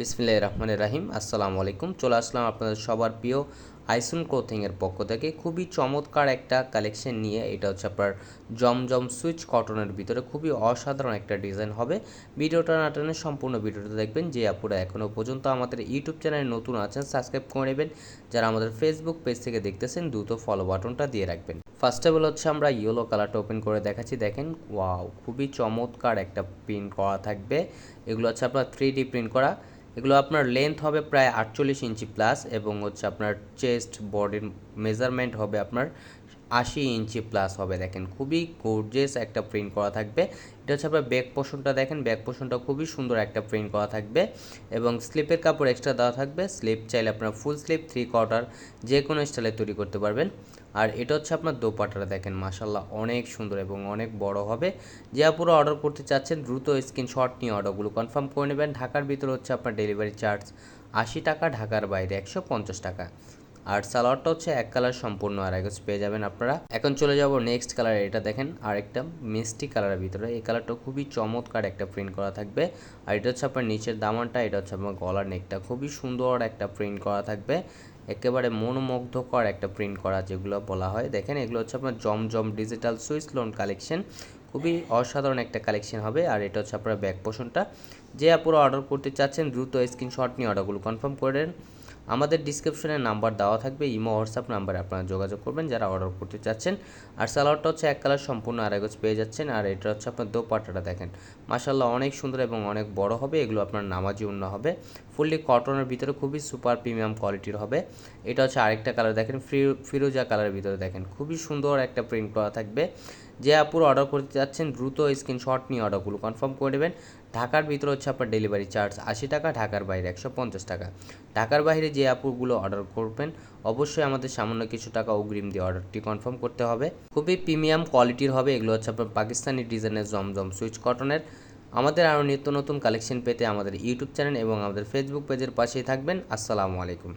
বিসমিল্লাহ রহমান রাহিম, আসসালামু আলাইকুম। চলে আসলাম আপনাদের সবার প্রিয় আইসুন ক্লোথিংয়ের পক্ষ থেকে। খুবই চমৎকার একটা কালেকশন নিয়ে, এটা হচ্ছে আপনার জমজম সুইচ কটনের ভিতরে খুবই অসাধারণ একটা ডিজাইন হবে। ভিডিওটা না টেনে সম্পূর্ণ ভিডিওটা দেখবেন। যে আপুরা এখনও পর্যন্ত আমাদের ইউটিউব চ্যানেলে নতুন আছেন, সাবস্ক্রাইব করে নেবেন। যারা আমাদের ফেসবুক পেজ থেকে দেখতেছেন, দ্রুত ফলো বাটনটা দিয়ে রাখবেন। ফার্স্ট অফ অল হচ্ছে আমরা ইয়েলো কালারটা ওপেন করে দেখাচ্ছি। দেখেন ওয়াও খুবই চমৎকার একটা প্রিন্ট করা থাকবে। এগুলো হচ্ছে আপনার থ্রি প্রিন্ট করা। এগুলো আপনার লেন্থ হবে প্রায় আটচল্লিশ ইঞ্চি প্লাস এবং হচ্ছে আপনার চেস্ট বডির মেজারমেন্ট হবে আপনার আশি ইঞ্চি প্লাস হবে। দেখেন খুবই গোর্জেস একটা প্রিন্ট করা থাকবে। এটা হচ্ছে আপনার ব্যাক পোষণটা দেখেন। ব্যাক পোষণটা খুবই সুন্দর একটা প্রিন্ট করা থাকবে এবং স্লিপের কাপড় এক্সট্রা দেওয়া থাকবে। স্লিপ চাইলে আপনার ফুল স্লিপ থ্রি কোয়ার্টার যে কোনো স্টাইলে তৈরি করতে পারবেন। আর এটা হচ্ছে আপনার দোপাটাটা দেখেন মাসাল্লাহ অনেক সুন্দর এবং অনেক বড় হবে। যে আপুরো অর্ডার করতে চাচ্ছেন, দ্রুত স্ক্রিনশট নিয়ে অর্ডারগুলো কনফার্ম করে নেবেন। ঢাকার ভিতরে হচ্ছে আপনার ডেলিভারি চার্জ আশি টাকা, ঢাকার বাইরে একশো পঞ্চাশ টাকা। আর সালোয়ারটা হচ্ছে এক কালার সম্পূর্ণ, আর এক পেয়ে যাবেন আপনারা। এখন চলে যাব নেক্সট কালার এটা দেখেন আরেকটা মিষ্টি কালারের ভিতরে। এই কালারটা খুবই চমৎকার একটা প্রিন্ট করা থাকবে। আর এটা হচ্ছে আপনার নিচের দামানটা, এটা হচ্ছে আপনার গলার নেকটা খুবই সুন্দর একটা প্রিন্ট করা থাকবে। একেবারে মনোমুগ্ধকর একটা প্রিন্ট করা যেগুলো বলা হয়। দেখেন, এগুলো হচ্ছে আপনার Zamzam digital Swiss lawn collection খুবই অসাধারণ একটা কালেকশন হবে, আর এটা হচ্ছে আপনার ব্যাক পোষণটা যে আপুরা অর্ডার করতে চাচ্ছেন, দ্রুত স্ক্রিনশট নিয়ে অর্ডারগুলো কনফার্ম করেন আমাদের ডিসক্রিপশনে নাম্বার দেওয়া থাকবে, ইমো হোয়াটসঅ্যাপ নাম্বারে আপনারা যোগাযোগ করবেন যারা অর্ডার করতে চাচ্ছেন। আর সালোয়ারটা হচ্ছে এক কালার সম্পূর্ণ আড়াইগজ পেয়ে যাচ্ছেন, আর এটা হচ্ছে আপনার দোপাট্টাটা দেখেন। মাসাল্লাহ অনেক সুন্দর এবং অনেক বড় হবে, এগুলো আপনার নামাজি উন্ন হবে। ফুললি কটনের ভিতরে খুবই সুপার প্রিমিয়াম কোয়ালিটির হবে। এটা হচ্ছে আরেকটা কালার দেখেন ফিরোজা কালারের ভিতরে দেখেন। খুবই সুন্দর একটা প্রিন্ট করা থাকবে। যে আপুর অর্ডার করতে যাচ্ছেন, দ্রুত স্ক্রিনশট নিয়ে অর্ডারগুলো কনফার্ম করে নেবেন। ঢাকার ভিতরে হচ্ছে আপনার ডেলিভারি চার্জ আশি টাকা, ঢাকার বাইরে একশো পঞ্চাশ টাকা। ঢাকার বাইরে যে আপুগুলো অর্ডার করবেন, অবশ্যই আমাদের সামান্য কিছু টাকা অগ্রিম দিয়ে অর্ডারটি কনফার্ম করতে হবে। খুবই প্রিমিয়াম কোয়ালিটির হবে, এগুলো হচ্ছে আপনার পাকিস্তানি ডিজাইনের জমজম সুইচ কটনের আমাদের আরও নিত্য নতুন কালেকশন পেতে আমাদের ইউটিউব চ্যানেল এবং আমাদের ফেসবুক পেজের পাশেই থাকবেন। আসসালামু আলাইকুম।